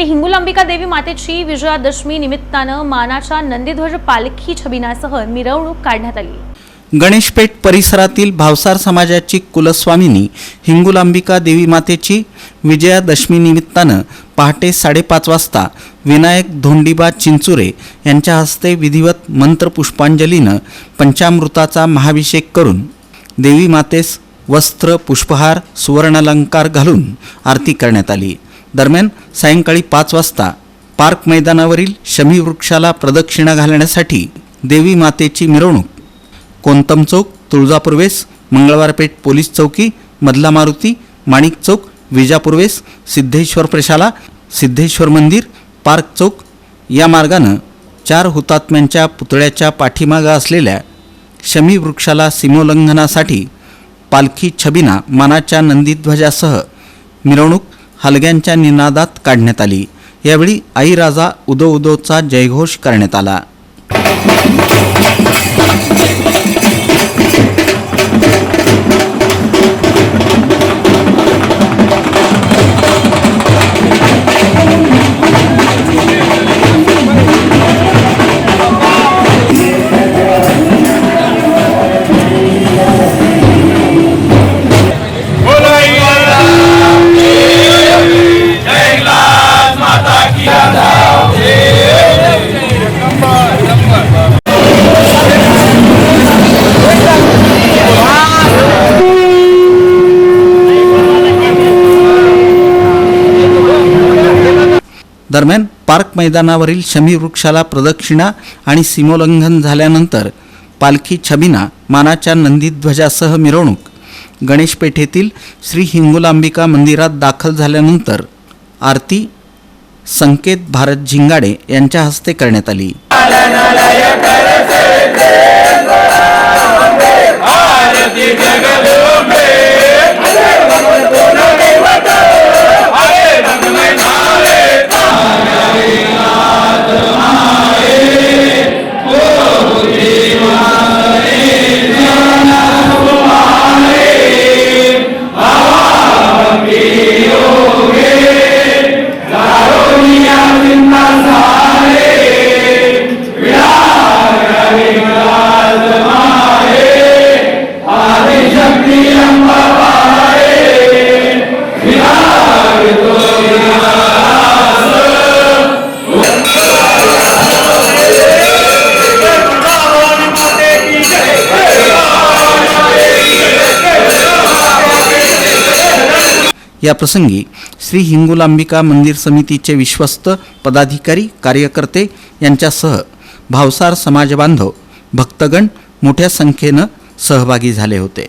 श्री हिंगुलांबिका देवी मातेची विजयादशमी निमित्तानं मानाच्या नंदीध्वज पालखी छबिनासह मिरवणूक काढण्यात आली. गणेशपेठ परिसरातील भावसार समाजाची कुलस्वामिनी हिंगुलांबिका देवी मातेची विजयादशमी निमित्तानं पहाटे साडेपाच वाजता विनायक धोंडीबा चिंचुरे यांच्या हस्ते विधिवत मंत्रपुष्पांजलीनं पंचामृताचा महाभिषेक करून देवी मातेस वस्त्र पुष्पहार सुवर्णालंकार घालून आरती करण्यात आली. दरम्यान सायंकाळी पाच वाजता पार्क मैदानावरील शमी वृक्षाला प्रदक्षिणा घालण्यासाठी देवी मातेची मिरवणूक. कोंतम चौक तुळजापूर्वेस मंगळवारपेठ पोलीस चौकी मधला मारुती माणिक चौक विजापूर्वेस सिद्धेश्वर प्रशाला सिद्धेश्वर मंदिर पार्क चौक या मार्गानं चार हुतात्म्यांच्या पुतळ्याच्या पाठीमागं असलेल्या शमी वृक्षाला सीमोल्लंघनासाठी पालखी छबिना मानाच्या नंदीध्वजासह मिरवणूक हलग्यांच्या निनादात काढण्यात आली. यावेळी आई राजा उदो उदोचा जयघोष करण्यात आला. दरम्यान पार्क मैदानावरील शमी वृक्षाला प्रदक्षिणा आणि सीमोल्लंघन झाल्यानंतर पालखी छबिना मानाच्या नंदीध्वजासह मिरवणूक. गणेशपेठेतील श्री हिंगुलांबिका मंदिरात दाखल झाल्यानंतर आरती संकेत भारत झिंगाडे यांच्या हस्ते करण्यात आली. या प्रसंगी श्री हिंगुलांबिका मंदिर समितीचे विश्वस्त पदाधिकारी कार्यकर्ते यांच्यासह भावसार समाजबांधव भक्तगण मोठ्या संख्येनं सहभागी झाले होते.